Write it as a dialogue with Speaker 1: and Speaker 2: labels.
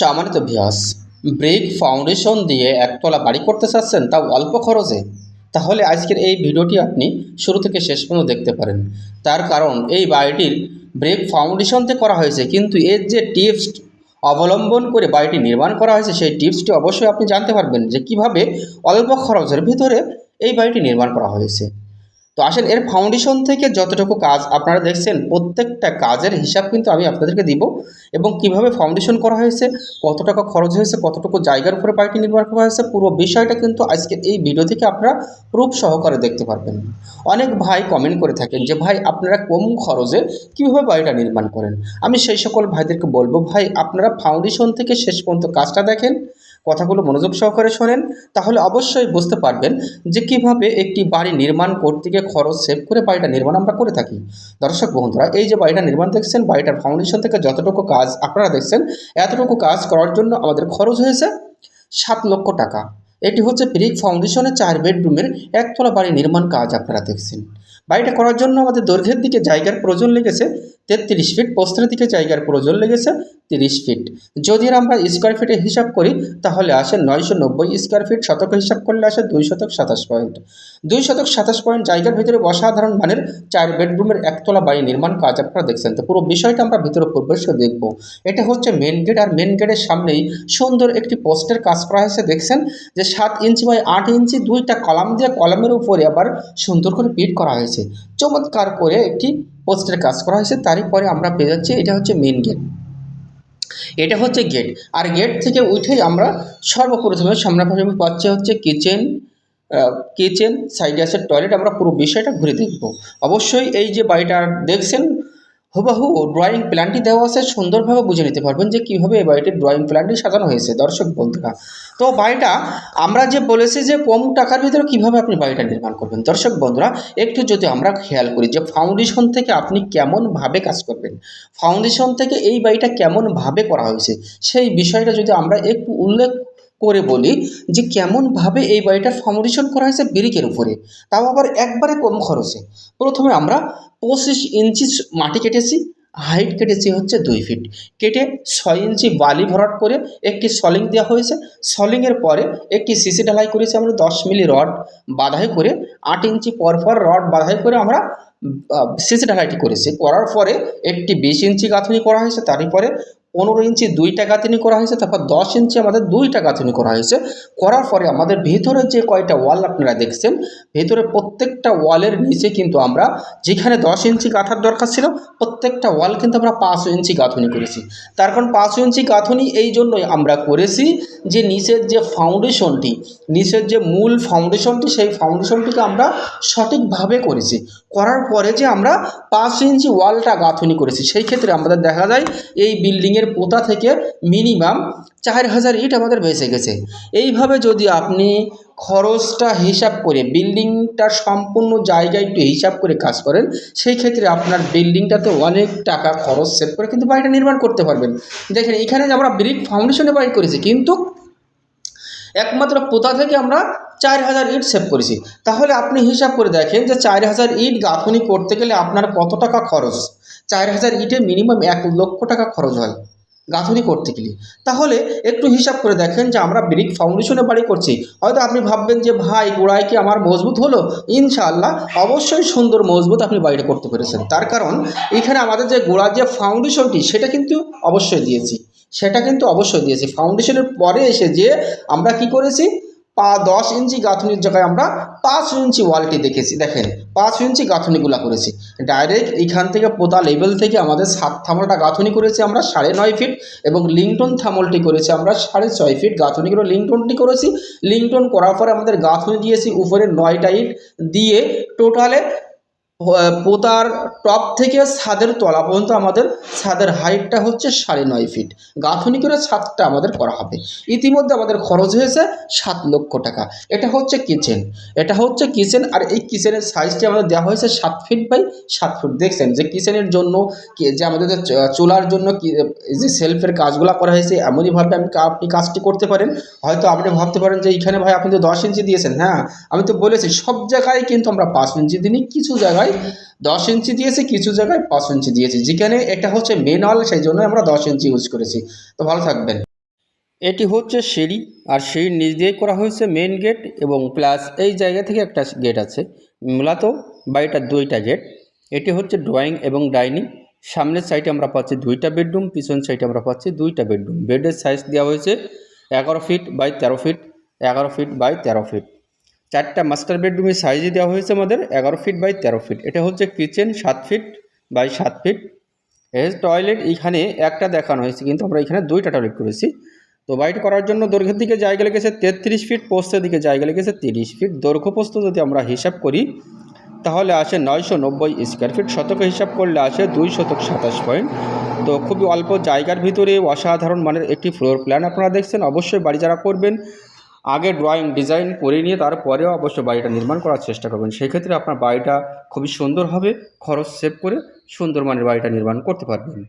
Speaker 1: সম্মানিত ভিয়াস brick foundation দিয়ে একতলা বাড়ি করতে চাচ্ছেন, তাও অল্প খরচে। তাহলে আজকের এই ভিডিওটি আপনি শুরু থেকে শেষ পর্যন্ত দেখতে পারেন। তার কারণ, এই বাড়িটির ব্রেক ফাউন্ডেশনতে করা হয়েছে, কিন্তু এর যে টিপস অবলম্বন করে বাড়িটি নির্মাণ করা হয়েছে, সেই টিপসটি অবশ্যই আপনি জানতে পারবেন যে কীভাবে অল্প খরচের ভিতরে এই বাড়িটি নির্মাণ করা হয়েছে। তো আসেন, এর ফাউন্ডেশন থেকে যতটুকু কাজ আপনারা দেখছেন, প্রত্যেকটা কাজের হিসাব কিন্তু আমি আপনাদেরকে দিব এবং কীভাবে ফাউন্ডেশন করা হয়েছে, কত টাকা খরচ হয়েছে, কতটুকু জায়গার উপরে বাড়িটি নির্মাণ করা হয়েছে, পুরো বিষয়টা কিন্তু আজকে এই ভিডিও থেকে আপনারা প্রুফ সহকারে দেখতে পারবেন। অনেক ভাই কমেন্ট করে থাকেন যে, ভাই, আপনারা কম খরচে কীভাবে বাড়িটা নির্মাণ করেন? আমি সেই সকল ভাইদেরকে বলব, ভাই, আপনারা ফাউন্ডেশন থেকে শেষ পর্যন্ত কাজটা দেখেন কথাগুলো মনোযোগ সহকারে শোনেন, তাহলে অবশ্যই বুঝতে পারবেন যে কীভাবে একটি বাড়ি নির্মাণ করতে গিয়ে খরচ সেভ করে বাড়িটা নির্মাণ আমরা করে থাকি। দর্শক বন্ধুরা, এই যে বাড়িটা নির্মাণ দেখছেন, বাড়িটার ফাউন্ডেশন থেকে যতটুকু কাজ আপনারা দেখছেন, এতটুকু কাজ করার জন্য আমাদের খরচ হয়েছে সাত লক্ষ টাকা। এটি হচ্ছে ব্রিক ফাউন্ডেশনের চার বেডরুমের একতলা বাড়ি নির্মাণ কাজ আপনারা দেখছেন। বাড়িটা করার জন্য আমাদের দৈর্ঘ্যের দিকে জায়গার প্রয়োজন লেগেছে তেত্রিশ ফিট প্রস্থের দিকে জায়গার প্রয়োজন লেগেছে তিরিশ ফিট। যদি আমরা স্কোয়ার ফিটে হিসাব করি, তাহলে আসে নয়শো নব্বই স্কোয়ার ফিট শতক হিসাব করলে আসে দুই শতক সাতাশ পয়েন্ট দুই শতক সাতাশ পয়েন্ট জায়গার ভিতরে অসাধারণ মানের চার বেডরুমের একতলা বাড়ি নির্মাণ কাজ আপনারা দেখছেন। তো পুরো বিষয়টা আমরা ভিতরে প্রবেশ করে দেখব। এটা হচ্ছে মেন গেট আর মেন গেটের সামনেই সুন্দর একটি পোস্টের কাজ করা হয়েছে, দেখছেন? যে সাত ইঞ্চি বাই আট ইঞ্চি দুইটা কলাম দিয়ে কলামের উপরে আবার সুন্দর করে পিট করা হয়েছে। চমৎকার করে একটি পোস্টের কাজ করা হয়েছে, তারই পরে আমরা পেয়ে যাচ্ছি, এটা হচ্ছে মেন গেট এটা হচ্ছে গেট আর গেট থেকে উঠেই আমরা সর্বপ্রথমে সামনাসামনি পাচ্ছি হচ্ছে কিচেন কিচেন সাইডে আছে টয়লেট আমরা পুরো বিষয়টা ঘুরে দেখব। অবশ্যই এই যে বাড়িটা দেখছেন হুবাহু ড্রয়িং প্ল্যানটি দেওয়া আছে, সুন্দরভাবে বুঝে নিতে পারবেন যে কীভাবে এই বাড়িটির ড্রয়িং প্ল্যানটি সাজানো হয়েছে, দর্শক বন্ধুরা। তো বাড়িটা আমরা যে বলেছি যে কম টাকার ভিতরে কীভাবে আপনি বাড়িটা নির্মাণ করবেন, দর্শক বন্ধুরা, একটু যদি আমরা খেয়াল করি যে ফাউন্ডেশন থেকে আপনি কেমনভাবে কাজ করবেন ফাউন্ডেশন থেকে এই বাড়িটা কেমনভাবে করা হয়েছে, সেই বিষয়টা যদি আমরা একটু উল্লেখ করে বলি যে কেমনভাবে এই বাড়িটার ফাউন্ডেশন করা হয়েছে ব্রিকের উপরে। তাও আবার একবারে কম খরচে। প্রথমে আমরা পঁচিশ ইঞ্চি মাটি কেটেছি হাইট কেটেছি হচ্ছে দুই ফিট কেটে ছয় ইঞ্চি বালি ভরাট করে একটি সলিং দেওয়া হয়েছে। সলিংয়ের পরে একটি সিসি ঢালাই করেছি আমরা দশ মিলি রড বাধাই করে। আট ইঞ্চি পরপর রড বাধাই করে আমরা সিসি ঢালাইটি করেছি। করার পরে একটি বিশ ইঞ্চি গাঁথনি করা হয়েছে। তারই পরে পনেরো ইঞ্চি দুইটা গাঁথনি করা হয়েছে, তারপর দশ ইঞ্চি আমাদের দুইটা গাঁথনি করা হয়েছে। করার পরে আমাদের ভেতরে যে কয়টা ওয়াল আপনারা দেখছেন, ভেতরে প্রত্যেকটা ওয়ালের নিচে কিন্তু আমরা যেখানে দশ ইঞ্চি গাঁথার দরকার ছিল প্রত্যেকটা ওয়াল কিন্তু আমরা পাঁচ ইঞ্চি গাঁথনি করেছি। তার কারণ পাঁচ ইঞ্চি গাঁথনি এই জন্যই আমরা করেছি যে নিচের যে ফাউন্ডেশনটি নিচের যে মূল ফাউন্ডেশনটি সেই ফাউন্ডেশনটিকে আমরা সঠিকভাবে করেছি। করার পরে যে আমরা পাঁচ ইঞ্চি ওয়ালটা গাঁথনি করেছি, সেই ক্ষেত্রে আমাদের দেখা যায় এই বিল্ডিংয়ের পোতা থেকে মিনিমাম চার হাজার ইট আমাদের বেঁচে গেছে। এইভাবে যদি আপনি খরচটা হিসাব করে বিল্ডিংটার সম্পূর্ণ জায়গায় একটু হিসাব করে কাজ করেন, সেই ক্ষেত্রে আপনার বিল্ডিংটাতে অনেক টাকা খরচ সেভ করে কিন্তু বাড়িটা নির্মাণ করতে পারবেন। দেখেন, এখানে যে আমরা ব্রিক ফাউন্ডেশনে বাড়ি করেছি, কিন্তু একমাত্র পোতা থেকে আমরা চার হাজার ইট সেভ করেছি। তাহলে আপনি হিসাব করে দেখেন যে চার হাজার ইট গাঁথনি করতে গেলে আপনার কত টাকা খরচ? চার হাজার ইটে মিনিমাম এক লক্ষ টাকা খরচ হয়। গাঁথনি করতে গেলে। তাহলে একটু হিসাব করে দেখেন যে আমরা ব্রিক ফাউন্ডেশনে বাড়ি করছি। হয়তো আপনি ভাববেন যে, ভাই, গোড়ায় কি আমার মজবুত হলো? ইনশাআল্লাহ, অবশ্যই সুন্দর মজবুত আপনি বাড়িটা করতে পেরেছেন। তার কারণ, এখানে আমাদের যে গোড়ার যে ফাউন্ডেশনটি সেটা কিন্তু অবশ্যই দিয়েছি। সেটা কিন্তু অবশ্যই দিয়েছি। ফাউন্ডেশনের পরে এসে যে আমরা কি করেছি? পা দশ ইঞ্চি গাঁথনির জায়গায় আমরা পাঁচ ইঞ্চি ওয়ালটি দেখেছি, দেখেন, পাঁচ ইঞ্চি গাঁথনিগুলো করেছি। ডাইরেক্ট এইখান থেকে পোতা লেভেল থেকে আমাদের সাত থামলটা গাঁথনি করেছি আমরা সাড়ে নয় ফিট এবং লিংটন থামলটি করেছি আমরা সাড়ে ছয় ফিট গাঁথনিগুলো লিংটনটি করেছি। লিংটন করার পরে আমাদের গাঁথনি দিয়েছি উপরে নয়টা ইট দিয়ে টোটালে পোতার টপ থেকে ছাদের তলা পর্যন্ত আমাদের ছাদের হাইটটা হচ্ছে সাড়ে নয় ফিট গাঁথনি করে ছাদটা আমাদের করা হবে। ইতিমধ্যে আমাদের খরচ হয়েছে সাত লক্ষ টাকা। এটা হচ্ছে কিচেন এটা হচ্ছে কিচেন আর এই কিচেনের সাইজটি আমাদের দেওয়া হয়েছে সাত ফিট বাই সাত ফুট দেখছেন যে কিচেনের জন্য যে আমাদের চুলার জন্য যে সেলফের কাজগুলো করা হয়েছে এমনইভাবে আমি আপনি কাজটি করতে পারেন। হয়তো আপনি ভাবতে পারেন যে এইখানে ভাই আপনি তো দশ ইঞ্চি দিয়েছেন হ্যাঁ? আমি তো বলেছি, সব জায়গায় কিন্তু আমরা পাঁচ ইঞ্চি দিই কিছু জায়গায় দশ ইঞ্চি দিয়েছি, কিছু জায়গায় পাঁচ ইঞ্চি দিয়েছি। যেখানে এটা হচ্ছে মেন হল সেই জন্য আমরা দশ ইঞ্চি ইউজ করেছি। তো ভালো থাকবেন। এটি হচ্ছে সিঁড়ি, আর সিঁড়ির নিচ দিয়ে করা হয়েছে মেন গেট এবং প্লাস এই জায়গা থেকে একটা গেট আছে। মূলত বাড়িটার দুইটা গেট এটি হচ্ছে ড্রয়িং এবং ডাইনিং সামনের সাইডে আমরা পাচ্ছি দুইটা বেডরুম পিছন সাইডে আমরা পাচ্ছি দুইটা বেডরুম বেডের সাইজ দেওয়া হয়েছে এগারো ফিট বাই তেরো ফিট এগারো ফিট বাই তেরো ফিট চারটা মাস্টার বেডরুমের সাইজে দেওয়া হয়েছে আমাদের, এগারো ফিট বাই তেরো ফিট এটা হচ্ছে কিচেন সাত ফিট বাই সাত ফিট এর টয়লেট এখানে একটা দেখানো হয়েছে, কিন্তু আমরা এখানে দুইটা টয়লেট করেছি। তো বাড়িটি করার জন্য দৈর্ঘ্যের দিকে জায়গা লেগেছে তেত্রিশ ফিট পোস্তের দিকে জায়গা লেগেছে তিরিশ ফিট দৈর্ঘ্য পোস্ত যদি আমরা হিসাব করি, তাহলে আসে নয়শো নব্বই স্কোয়ার ফিট শতকে হিসাব করলে আসে দুই শতক সাতাশ পয়েন্ট তো খুবই অল্প জায়গার ভিতরে অসাধারণ মানের একটি ফ্লোর প্ল্যান আপনারা দেখছেন। অবশ্যই বাড়ি যারা করবেন আগে ড্রয়িং ডিজাইন করে নিয়ে তারপরেও অবশ্য বাড়িটা নির্মাণ করার চেষ্টা করবেন। সেই ক্ষেত্রে আপনার বাড়িটা খুবই সুন্দর হবে, খরচ সেভ করে সুন্দর মানের বাড়িটা নির্মাণ করতে পারবেন।